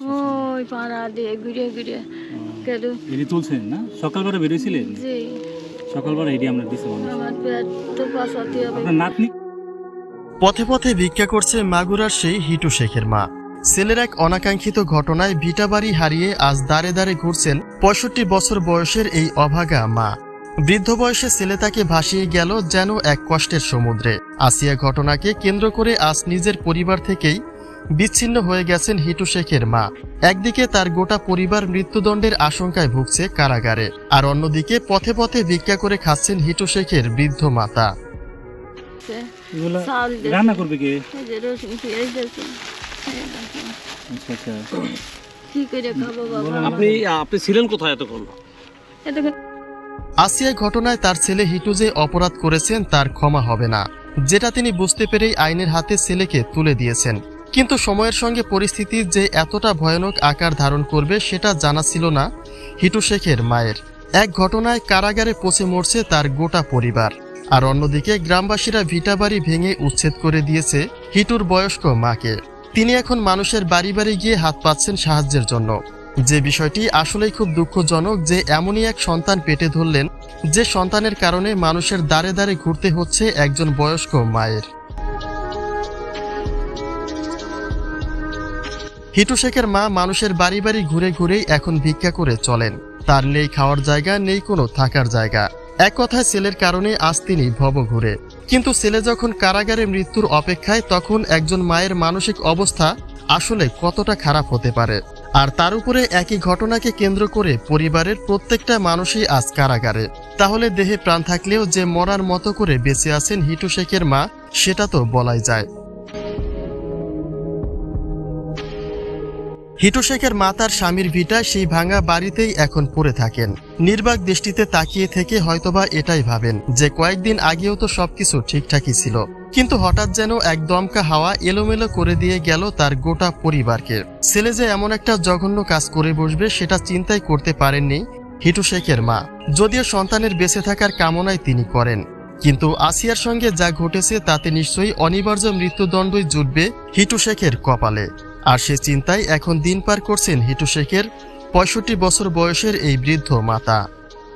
ওই পাড়া দিয়ে ঘুরে ঘুরে কেন এটি তুলছেন না? সকালবেলা বেরিয়েছিলেন জি। সকালবেলা এটি আমরা মানুষ আমার পেট তো পাশাতে হবে। আপনার নাতনি? পথে পথে ভিক্ষা করছে মাগুরার সেই হিটু শেখের মা। ছেলের এক অনাকাঙ্ক্ষিত ঘটনায় ভিটাবাড়ি হারিয়ে আজ দাঁড়ে দাঁড়ে ঘুরছেন পঁয়ষট্টি বছর বয়সের এই অভাগা মা। বৃদ্ধ বয়সে ছেলে তাকে ভাসিয়ে গেল যেন এক কষ্টের সমুদ্রে। আসিয়া ঘটনাকে কেন্দ্র করে আজ নিজের পরিবার থেকেই বিচ্ছিন্ন হয়ে গেছেন হিটু শেখের মা। একদিকে তার গোটা পরিবার মৃত্যুদণ্ডের আশঙ্কায় ভুগছে কারাগারে আর অন্যদিকে পথে পথে ভিক্ষা করে খাচ্ছেন হিটু শেখের বৃদ্ধ মাতা। রান্না করবে কে? আচ্ছা আচ্ছা। কি করে খাব বাবা? আপনি আপনি ছিলেন কোথায় এতক্ষণ? এতক্ষণ আসিয়া ঘটনায় তার ছেলে হিটু যে অপরাধ করেছেন তার ক্ষমা হবে না যেটা তিনি বুঝতে পেরেই আইনের হাতে ছেলেকে তুলে দিয়েছেন। কিন্তু সময়ের সঙ্গে পরিস্থিতি যে এতটা ভয়ানক আকার ধারণ করবে সেটা জানা ছিল না হিটু শেখের মায়ের। এক ঘটনায় কারাগারে পচে মরছে তার গোটা পরিবার। আর অন্যদিকে গ্রামবাসীরা ভিটাবাড়ি ভেঙে উচ্ছেদ করে দিয়েছে হিটুর বয়স্ক মাকে। তিনি এখন মানুষের বাড়ি বাড়ি গিয়ে হাত পাচ্ছেন সাহায্যের জন্য। যে বিষয়টি আসলেই খুব দুঃখজনক যে এমনই এক সন্তান পেটে ধরলেন, যে সন্তানের কারণে মানুষের দাঁড়ে দাঁড়ে ঘুরতে হচ্ছে একজন বয়স্ক মায়ের। হিটু শেখের মা মানুষের বাড়ি বাড়ি ঘুরে ঘুরেই এখন ভিক্ষা করে চলেন। তার নেই খাওয়ার জায়গা, নেই কোনো থাকার জায়গা। এক কথায় ছেলের কারণে আজ তিনি ভব ঘুরে। কিন্তু ছেলে যখন কারাগারে মৃত্যুর অপেক্ষায়, তখন একজন মায়ের মানসিক অবস্থা আসলে কতটা খারাপ হতে পারে। আর তার উপরে একই ঘটনাকে কেন্দ্র করে পরিবারের প্রত্যেকটা মানুষই আজ কারাগারে। তাহলে দেহে প্রাণ থাকলেও যে মরার মতো করে বেঁচে আছেন হিটু শেখের মা, সেটা তো বলাই যায়। হিটু শেখের মা তার স্বামীর ভিটা সেই ভাঙা বাড়িতেই এখন পড়ে থাকেন। নির্বাক দৃষ্টিতে তাকিয়ে থেকে হয়তোবা এটাই ভাবেন যে কয়েকদিন আগেও তো সবকিছু ঠিকঠাকই ছিল। কিন্তু হঠাৎ যেন এক দমকা হাওয়া এলোমেলো করে দিয়ে গেল তার গোটা পরিবারকে। ছেলে যে এমন একটা জঘন্য কাজ করে বসবে সেটা চিন্তাই করতে পারেননি হিটু শেখের মা। যদিও সন্তানের বেঁচে থাকার কামনাই তিনি করেন। কিন্তু আসিয়ার সঙ্গে যা ঘটেছে তাতে নিশ্চয়ই অনিবার্য মৃত্যুদণ্ডই জুটবে হিটু শেখের কপালে। আর সে চিন্তায় এখন দিন পার করছেন হিটু শেখের পঁয়ষট্টি বছর বয়সের এই বৃদ্ধ মাতা।